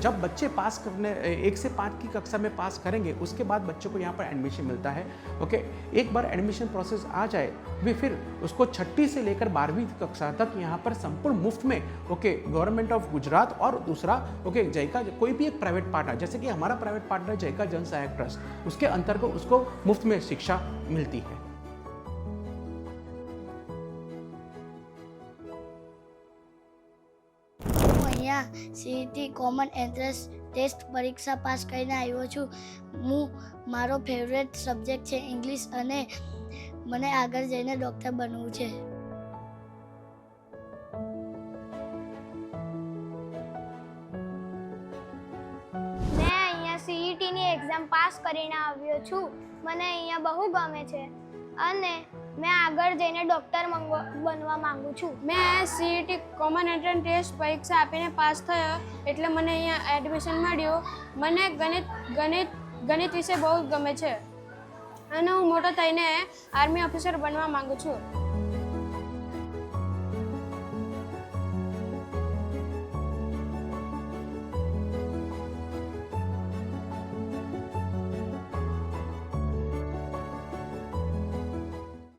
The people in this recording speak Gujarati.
जब बच्चे पास करने, एक से पाँच की कक्षा में पास करेंगे, उसके बाद बच्चों को यहाँ पर एडमिशन मिलता है। ओके एक बार एडमिशन प्रोसेस आ जाए वे फिर उसको छठी से लेकर बारहवीं कक्षा तक यहाँ पर संपूर्ण मुफ़्त में ओके गवर्नमेंट ऑफ़ गुजरात और दूसरा ओके जयका कोई भी एक प्राइवेट पार्टनर जैसे कि हमारा प्राइवेट पार्टनर जयका जन सहायक ट्रस्ट उसके अंतर्गत उसको मुफ़्त में शिक्षा मिलती है। અહીંયા સીઈટી કોમન એન્ટ્રન્સ ટેસ્ટ પરીક્ષા પાસ કરીને આવ્યો છું. હું, મારો ફેવરેટ સબ્જેક્ટ છે ઇંગ્લિશ અને મને આગળ જઈને ડૉક્ટર બનવું છે. મેં અહીંયા સીઈટીની એક્ઝામ પાસ કરીને આવ્યો છું. મને અહીંયા બહુ ગમે છે. અને મેં આગળ જઈને ડૉક્ટર બનવા માંગુ છું. મેં સીઈટી કોમન એન્ટ્રન્સ ટેસ્ટ પરીક્ષા આપીને પાસ થયો, એટલે મને અહીંયા એડમિશન મળ્યું. મને ગણિત ગણિત ગણિત વિશે બહુ ગમે છે. અને હું મોટો થઈને આર્મી ઓફિસર બનવા માંગુ છું.